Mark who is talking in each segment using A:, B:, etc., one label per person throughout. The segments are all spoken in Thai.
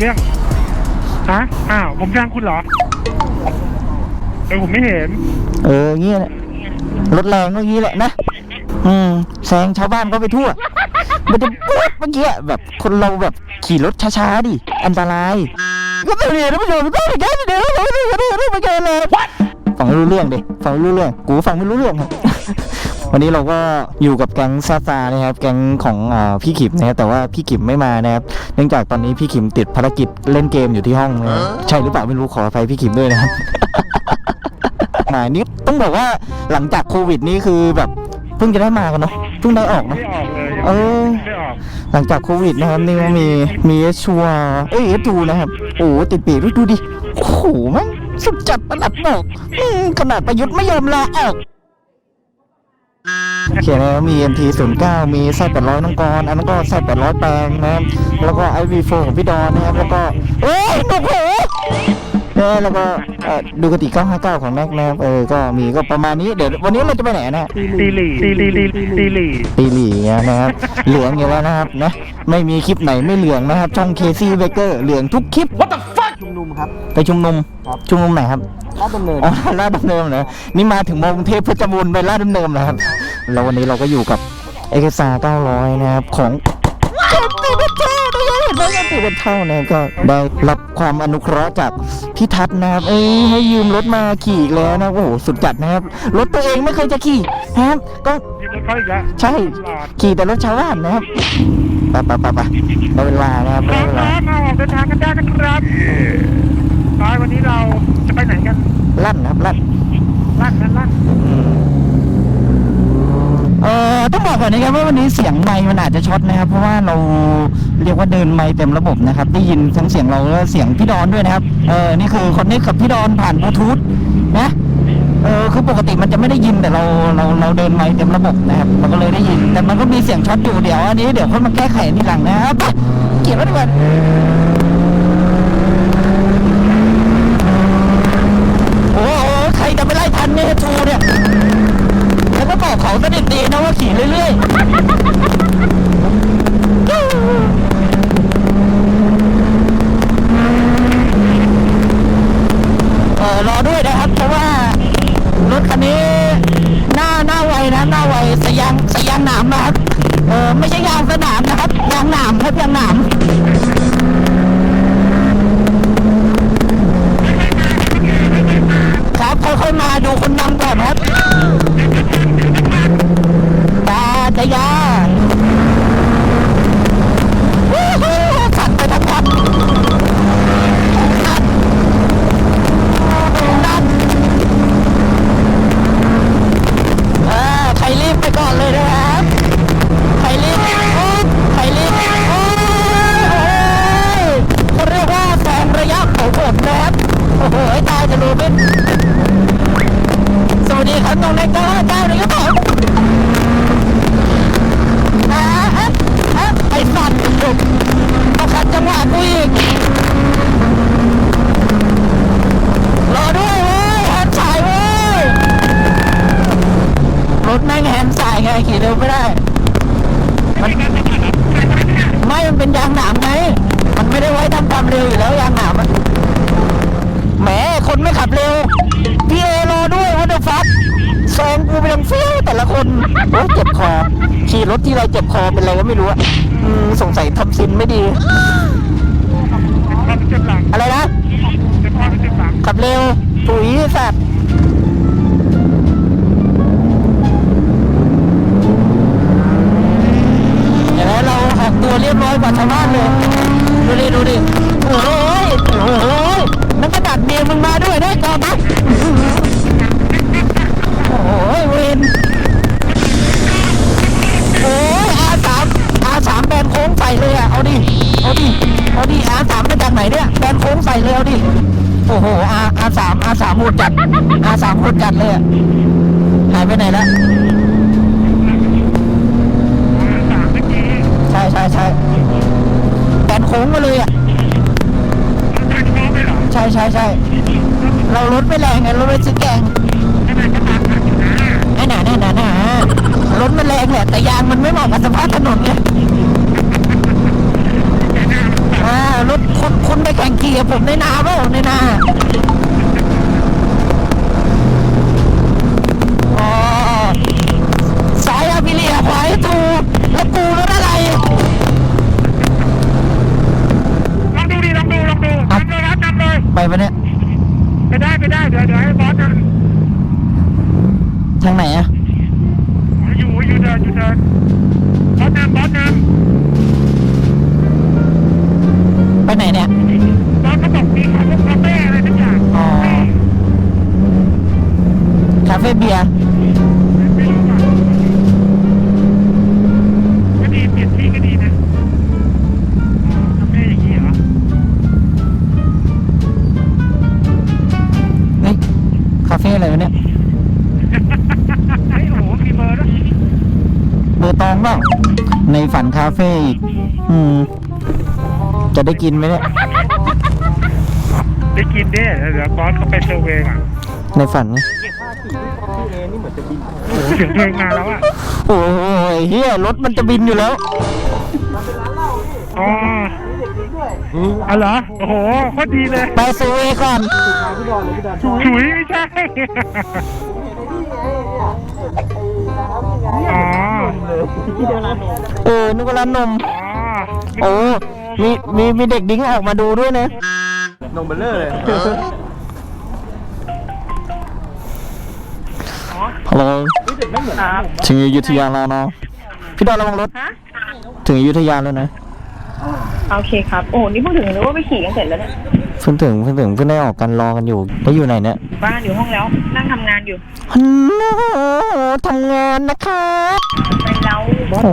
A: เรื่องฮะอ้าวผมแซงคุณเหรอเออผมไม่เห็น
B: เออเงี้ยแหละรถแรงก็งี้แหละนะอืมแซงชาวบ้านเขาไปทั่ว มันจะปุ๊บเมื่อกี้แบบคนเราแบบขี่รถช้าๆดิอันตราย ก็ไม่เรียนไม่เรียนไม่ต้องไปแก้ไม่เดี๋ยวไม่เรียนไม่เรียนไม่เรียนเลยฟังไม่รู้เรื่องดิฟังไม่รู้เรื่องกูฟังไม่รู้เรื่องครับ วันนี้เราก็อยู่กับแก๊งซาซานะครับแก๊งของอ่าพี่ขิมนะครับแต่ว่าพี่ขิมไม่มานะครับเนื่องจากตอนนี้พี่ขิมติดภารกิจเล่นเกมอยู่ที่ห้องนะครับใช่หรือเปล่าไม่รู้ขออภัยพี่ขิมด้วยนะครับมานี่ต้องบอกว่าหลังจากโควิดนี่คือแบบเพิ่งจะได้มากันเนาะเพิ่งได้ออกเนาะ
A: ไม่ออกเลย
B: เออ
A: ไม่ออก
B: หลังจากโควิดนะครับนี่ก็มีมีเอชัวเอ้ยเอจูนะครับโอ้โหติดปีกด้วยดูดิโอ้โหแมันสุดจัดประหลัดบอกอืมขนาดประยุทธ์ไม่ยอมลาออก โอเคนะครับมี MT 0 9มีไส้800น้องกรอันนั้นก็ไส้800แปลงนะครับแล้วก็ IV4 ของพี่ดอนนะครับแล้วก็เอ้ยหนุกโหเนี่ยแล้วก็เอ่อดูกติ959 ของแม็กนะครับเออก็มีก็ประมาณนี้เดี๋ยววันนี้เราจะไปไหนนะ
A: ตีหลีตีหลีตีตีหลี
B: ปีหลีเงี้ยนะครับเหลืองอยู่แล้วนะครับนะไม่มีคลิปไหนไม่เหลืองนะครับ ช่องเคซี่เบเกอร์เหลืองทุกคลิป What the fuck
C: ชุมนุมครับ
B: ไปชุมนุม
C: ครับ
B: ชุมนุมไหนครับ
C: ลาดดำเนิน
B: อ๋อลาดดำเนินเหรอนี่มาถึงมองเทพเพชรบูรณ์ไปลาดดำเนินแล้วครับ แล้ววันนี้เราก็อยู่กับเอกซา900 นะครับ ของเจ็บตีเป็นเท่านะครับเห็นไหมครับตีเป็นเท่านะครับก็ได้รับความอนุเคราะห์จากพี่ทัศน์นะครับ เอ้ยให้ยืมรถมาขี่อีกแล้วนะโอ้โหสุดจัดนะครับ รถตัวเองไม่เคยจะขี่นะครับก็
A: ยิงรถเขาอีกแล้ว
B: ใช่ ขี่แต่รถชาวบ้านนะครับไปไปไปไปได้เวลานะครับ
A: พร้
B: ได้
A: อม
B: เว
A: แล้
B: ลาว
A: มาออกเดินทางกันได้กันครับตายวันนี้เราจะไปไหนกัน
B: ลั่นนะครับลั่น
A: ลั่นลั่นลั่น
B: เอ่อต้องบอกก่อนนะครับว่าวันนี้เสียงไมค์มันอาจจะช็อตนะครับ เพราะว่าเราเรียกว่าเดินไมค์เต็มระบบนะครับ ได้ยินทั้งเสียงเราและเสียงพี่ดอนด้วยนะครับ เออนี่คือคอนเนคกับพี่ดอนผ่านบลูทูธนะเออคือปกติมันจะไม่ได้ยินแต่เราเราเราเดินไมค์เต็มระบบนะครับมันก็เลยได้ยิน แต่มันก็มีเสียงช็อตอยู่เดี๋ยวอันนี้เดี๋ยวค่อยมาแก้ไขทีหลังนะครับไปเก็บไว้ดีกว่าโอ้โห ใครจะไปไล่ทันเนี่ยชูเนี่ย แล้วก็บอกเขาสนิทดีนะว่าขี่เรื่อยๆ เออรอด้วยนะครับ เพราะว่ารถคันนี้หน้าหน้าไวนะหน้าไวสยางสยางหนามนะครับ เออไม่ใช่ยางสนามนะครับ ยางหนามครับยางหนาม ครับค่อยๆมาดูคนนำก่อนครับตาจยาวู้ฮู้ขัดไปทั้งคันขัดนั่นเออใครรีบไปก่อนเลยนะครับใครรีบโอ๊ยใครรีบโอ้ยโอ้ยเขาเรียกว่าแสงระยะเผาขนนะครับโอ้โหตายจะรู้เป็น สวัสดีครับน้องเล็กเก้าห้าเก้าเลยครับผมอ่าฮะฮะไอ้สัตว์จุกเอาขัดจังหวะกูอีก รอด้วยเว้ยแฮนด์สายเว้ย รถแม่งแฮนด์สายไงขี่เร็วไม่ได้ มัน ไม่ มันเป็น ยางหนามไง มันไม่ได้ไว้ทำความเร็วอยู่แล้วยางหนามอะแหมคนไม่ขับเร็ว พี่เอรอด้วยว่าเดฟักแซงกูไปยังเฟี้ยวแต่ละคนโอ้เจ็บคอ ขี่รถที่ไรเจ็บคอเป็นอะไรก็ไม่รู้อะอืมสงสัยทำซินไม่ดี
A: อะ
B: ไรนะ ขับเร็วปุ๋ยสัตว์ เรียบร้อยกว่าชาวบ้านเลยดูดิดูดิโอ้ยโอ้โหนั่นก็ดัดเมียมึงมาด้วยนะจอบักโอ้ยเวนโอ้ยอาสามอาสามแบนโค้งใส่เลยอะเอาดิเอาดิเอาดิอาสามมาจากไหนเนี่ยแบนโค้งใส่เลยเอาดิโอ้โหอาอาสามอาสามโหดจัดอาสามโหดจัดเลยหายไปไหนแล้ว
A: สามเมื่อกี้
B: ใช่ใช่ใช่แบนโค้งมาเลยอะใช่ใช่ใช่เรารถไม่แรงไงรถไม่ซื้อแกง
A: ขนาดก็ตามทันอยู่นะ
B: ไอ้หนาหนาหนาหนารถมันแรงแหละแต่ยางมันไม่เหมาะกับสภาพถนนไงอ่ารถคุณคุณไปแข่งขี่กับผมในนาเปล่าในนา ปปะเนี่ย
A: ไปได้ไปได้เดี๋ยวเดี๋ยวให้บอสน
B: ทางไหนอะำ
A: อยู่อยู่เดินอยู่เดินบอสนำบอสน
B: ไฝันคาเฟ่อีกอืม จะได้กินไหมเนี่ย
A: ได้กินเด้เดี๋ยวบอสเขาไปเซอร์เวย์ก่อน
B: ในฝันไง
A: โอ้โหเสียงเพลงมาแล้วอะ
B: โอ้ยเฮียรถมันจะบินอยู่แล้ว
A: อ๋ออ๋อเหรอโอ้โหโคตรดีเลย
B: ไปเซเวก่อน
A: ฉุยไม่ใช่ อ๋อ
B: เออนึกว่าร้านนม
A: อ๋อ
B: โอ้มีมีมีเด็กดิ้งออกมาดูด้วยนะ
C: นมเบลเลอร์เลย
B: ฮัลโหลถึงอยุธยาแล้วเนาะพี่ดอนระวังรถ
D: ฮะ
B: ถึงอยุธยาแล้วนะ
D: โอเคครับ โอ้นี่พูดถึงนึกว่าไปขี่กันเสร็จแล้วเนี่ย
B: เพิ่งถึงเพิ่งถึงเพิ่งได้ออกกันรอกันอยู่แล้วอยู่ไหนเนี่ย
D: อยู่บ้านอยู่ห้องแล้ว นั่งทำงานอยู่
B: ฮัลโหลทำงานนะคะ
D: ไปแล้ว
B: โอ้โห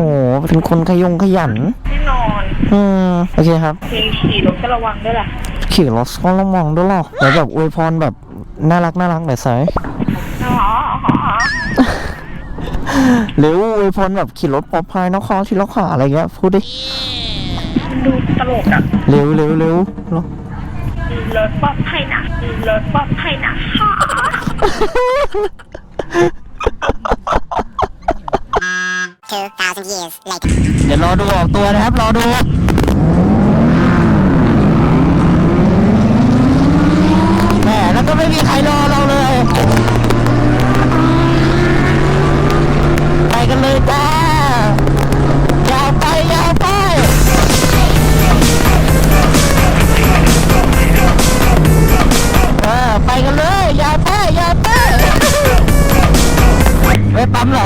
B: เป็นคนขยงขยัน
D: แน่นอน
B: อืมโอเคครับ
D: เคขี่รถก็ระวังด้วยล่ะ
B: ขี่รถก็ระวังด้วยหรอกแล้วแบบอวยพรแบบน่ารักน่ารักหน่อยสิ
D: อ๋ออ๋ออ๋อ
B: หรืออวยพรแบบขี่รถปลอดภัยนะคะที่รักขาอะไรเงี้ยพูดดิ
D: ดูตลกอะ
B: เร็วเร็วเร็วเร็ว
D: รถปลอดภัยนะรถปลอดภัยนะค่ะ
E: 2,000 years later.
B: เดี๋ยวรอดูออกตัวนะครับ รอดู আমরা